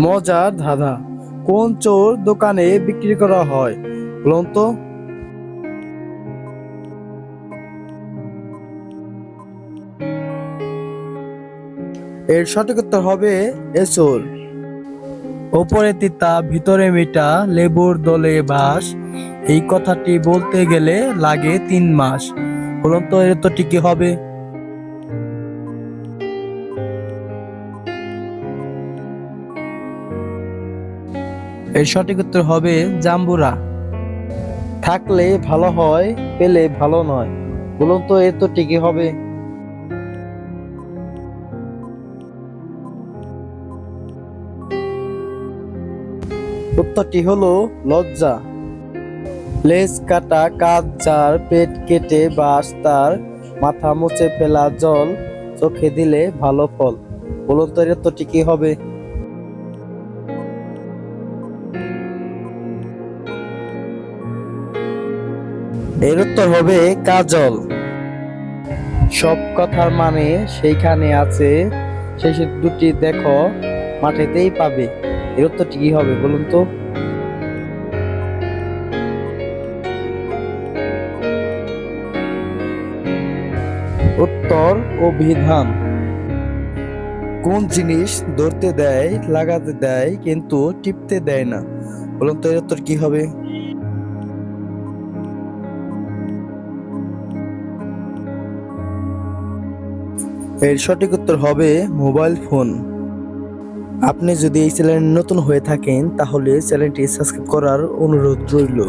মজার ধাঁধা। কোন চোর দোকানে বিক্রি করা হয়? বলুন তো। এর সঠিক উত্তর হবে এসোর ওপরে তিতা, ভিতরে মিটা লেবুর দলে বাস। এই কথাটি বলতে গেলে লাগে তিন মাস। বলুন তো, এর উত্তরটি কি হবে? এর সঠিক উত্তর হবে জাম্বুরা। থাকলে ভালো হয়, পেলে ভালো নয়। বলুন তো এর তো ঠিকই হবে। উত্তরটি হলো লজ্জা। লেজ কাটা কাজ যার পেট কেটে বাস তার মাথা মুছে ফেলা জল, চোখে দিলে ভালো ফল। বলুন তো এর তো কি হবে। এর উত্তর হবে কাজল। সব কথার মানে সেইখানে আছে সেই সে দুটি দেখো মাঠেতেই পাবে। এর উত্তরটি কি হবে বলুন তো? উত্তর অভিধান কোন জিনিস ধরতে দেয় লাগাতে দেয় কিন্তু টিপতে দেয় না। বলুন তো এর উত্তর কি হবে? এর সঠিক উত্তর হবে মোবাইল ফোন। আপনি যদি এই চ্যানেল নতুন হয়ে থাকেন, তাহলে চ্যানেলটি সাবস্ক্রাইব করার অনুরোধ রইল।